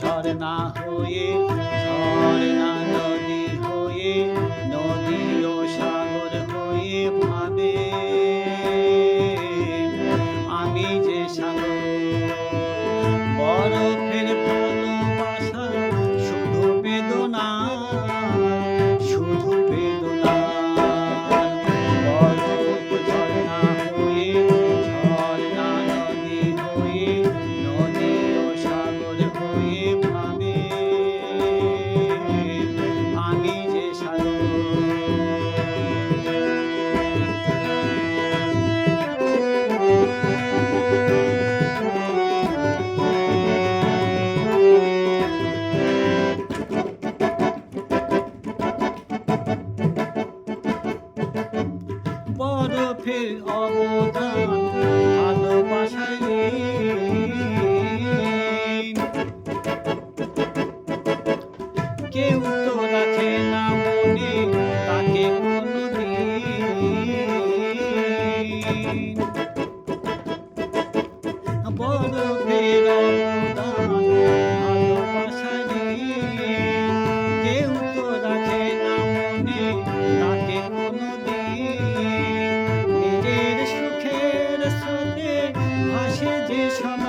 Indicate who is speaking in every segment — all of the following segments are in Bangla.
Speaker 1: ঝড় না হয়ে ঝড় না চোখের অবদান ভালোবাসায় কেউ Krishna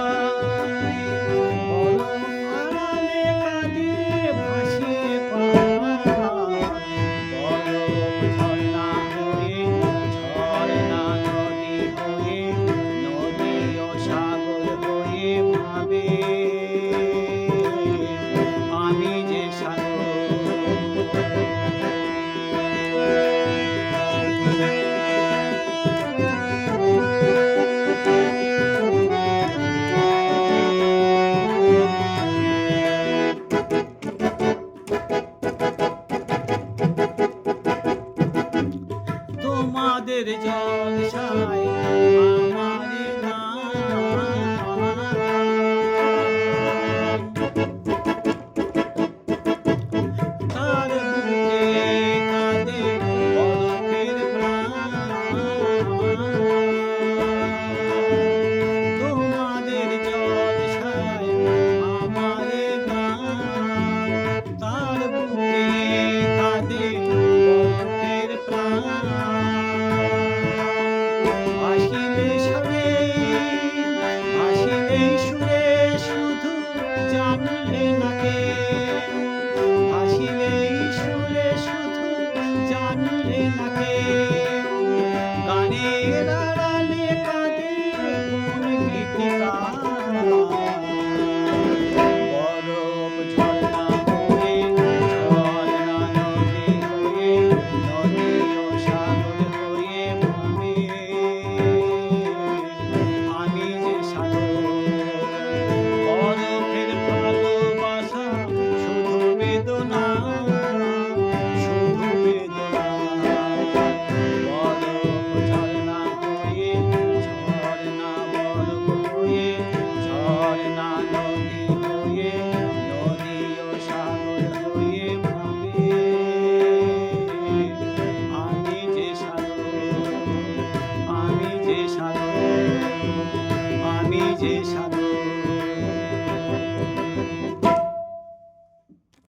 Speaker 1: যে সাদা